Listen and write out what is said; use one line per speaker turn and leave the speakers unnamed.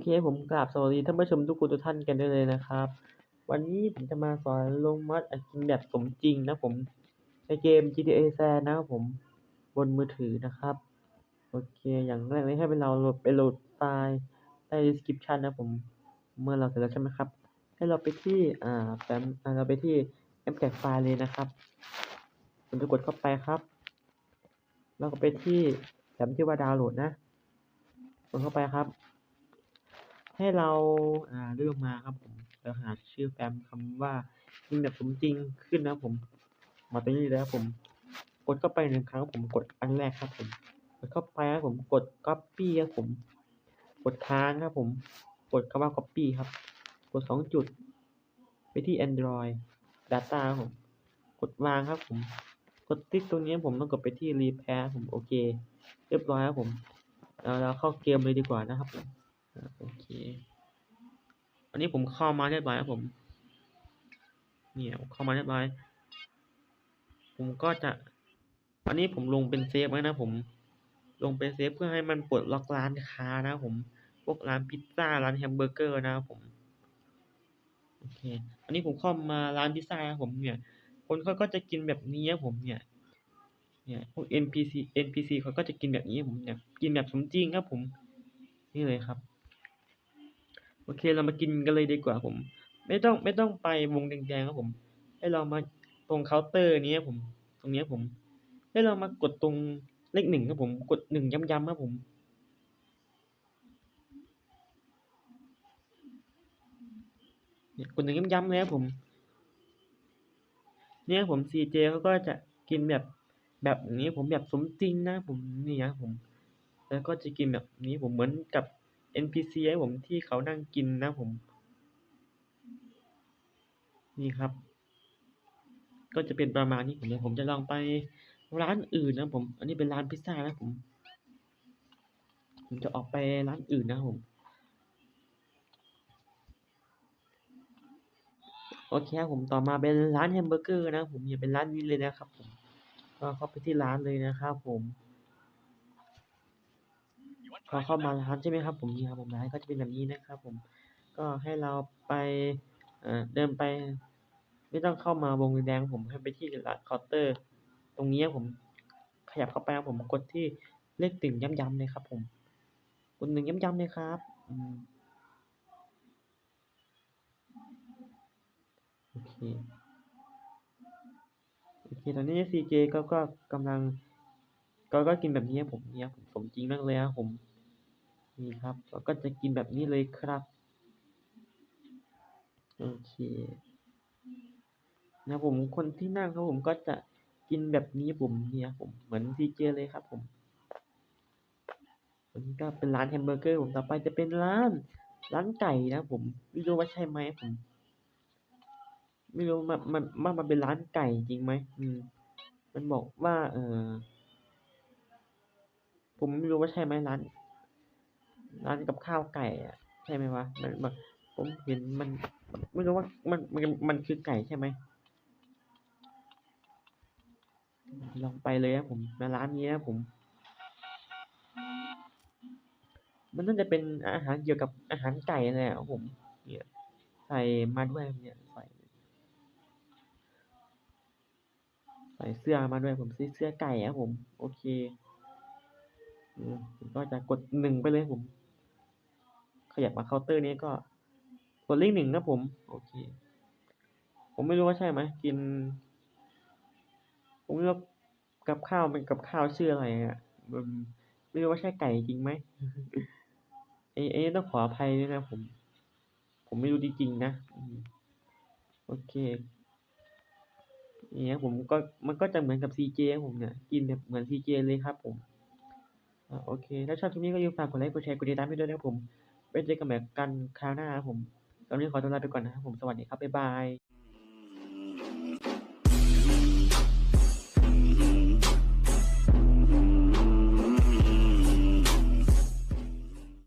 เคผมกราบสวัสดีท่านผู้ชมทุกคนทุกท่านกันด้วยเลยนะครับ วันนี้ผมจะมาสอนลงมัดอัดกินแบบสมจริงนะผมในเกม GTA San นะครับผมบนมือถือนะครับ โอเค อย่างแรกเลยให้เป็นเราโหลดไปโหลดไฟล์ใต้ description นะผมเมื่อเราเสร็จแล้วใช่ไหมครับ ให้เราไปที่อ่าแฟ้มอ่าเราไปที่ extract ไฟล์เลยนะครับผมจะกดเข้าไปครับแล้วก็ไปที่แฟ้มที่ว่าดาวน์โหลดนะกดเข้าไปครับ ให้เราอ่าเลือกมาครับผมแล้วหาชื่อแฟ้มคำว่าจริงแบบสมจริงขึ้นนะผม มาตรงนี้เลยครับผม กดเข้าไปหนึ่งครั้งผมกดอันแรกครับผมกดเข้าไปครับผมกด copy ครับผม กดค้างครับผม กดคำว่า copy ครับ กดสองจุด ไปที่ Android Data ครับผม กดวางครับผม กดติ๊กตรงนี้ผมต้องกดไปที่ repair ผมโอเค เรียบร้อยครับผมเราเราเข้าเกมเลยดีกว่านะครับผม โอเค อันนี้ผมเข้ามาเรียบร้อยครับผม เนี่ยเข้ามาเรียบร้อย ผมก็จะ อันนี้ผมลงเป็นเซฟไว้นะผม ลงเป็นเซฟเพื่อให้มันปลดล็อกร้านค้านะผม พวกร้านพิซซ่าร้านแฮมเบอร์เกอร์นะผม โอเค อันนี้ผมเข้ามาร้านพิซซ่าครับผมเนี่ย คนเขาก็จะกินแบบนี้ครับผมเนี่ยเนี่ยพวก NPC NPC เขาก็จะกินแบบนี้ครับผมเนี่ยกินแบบสมจริงครับผม นี่เลยครับ โอเคเรามากินกันเลยดีกว่าผม ไม่ต้องไม่ต้องไปวงแดงๆครับผม ให้เรามาตรงเคาน์เตอร์นี้ครับผม ตรงนี้ผม ให้เรามากดตรงเลขหนึ่งครับผม กดหนึ่งย้ำๆครับผมกดหนึ่งย้ำๆเลยครับผม เนี่ยผม CJ เขาก็จะกินแบบแบบนี้ผมแบบสมจริงนะผมนี่ครับผม แล้วก็จะกินแบบนี้ผมเหมือนกับ NPC ครับผมที่เขานั่งกินนะผม นี่ครับ ก็จะเป็นประมาณนี้ผมเดี๋ยวผมจะลองไปร้านอื่นนะผม อันนี้เป็นร้านพิซซ่านะผม ผมจะออกไปร้านอื่นนะครับผม โอเคครับผมต่อมาเป็นร้านแฮมเบอร์เกอร์นะครับผมอย่าเป็นร้านนี้เลยนะครับผมก็เข้าไปที่ร้านเลยนะครับผม พอเข้ามาร้านใช่ไหมครับผมนี่ครับผมร้านก็จะเป็นแบบนี้นะครับผมก็ให้เราไปเดินไป ไม่ต้องเข้ามาวงแดงผมให้ไปที่ร้านเคาน์เตอร์ ตรงนี้ผมขยับเข้าไปครับผมกดที่เลขตึงย้ำๆเลยครับ ผมกดหนึ่งย้ำๆเลยครับโอเคโอเคตอนนี้ CJ ก็ก็กำลังก็ก็กินแบบนี้ครับผมเนี่ยผมสมจริงมากเลยครับผม นี่ครับแล้วก็จะกินแบบนี้เลยครับ โอเคนะผมคนที่นั่งครับผมก็จะกินแบบนี้ผมเนี่ยผมเหมือน CJ เจเลยครับ ผมอันนี้ก็เป็นร้านแฮมเบอร์เกอร์ผมต่อไปจะเป็นร้าน ร้านไก่นะผมไม่รู้ว่าใช่ไหมผม ไม่รู้มันมันมันมันเป็นร้านไก่จริงไหมอืม มันบอกว่า เออผมไม่รู้ว่าใช่ไหมร้าน ร้านกับข้าวไก่อะใช่ไหมวะมันแบบผมเห็นมันไม่รู้ว่ามันมันมันคือไก่ใช่ไหมลองไปเลยครับผมมาร้านนี้นะผม มันน่าจะเป็นอาหารเกี่ยวกับอาหารไก่แหละครับผมเนี่ยใส่มาด้วยเนี่ยใส่ใส่เสื้อมาด้วยผมซื้อเสื้อไก่ครับผม โอเคอืมผมก็จะกดหนึ่งไปเลยผม ยับมาเคาน์เตอร์นี้ก็กดเลขหนึ่งครับผม โอเค ผมไม่รู้ว่าใช่ไหมกิน ผมไม่รู้ว่ากับข้าวเป็นกับข้าวชื่ออะไรอะมันไม่รู้ว่าใช่ไก่จริงไหมเอ้เอ้ต้องขออภัยด้วยนะผม ผมไม่รู้จริงๆนะอืมโอเคเนี่ยผมก็มันก็จะเหมือนกับ CJ ครับผมเนี่ย กินแบบเหมือน CJ เลยครับผมอ่าโอเค ถ้าชอบคลิปนี้ก็อย่าลืมฝากกดไลค์ กดแชร์ กดติดตามให้ด้วยนะครับผมไว้ เจอกันใหม่กันคราวหน้าครับผมตอนนี้ขอตัวลาไปก่อนนะครับผมสวัสดีครับบ๊ายบาย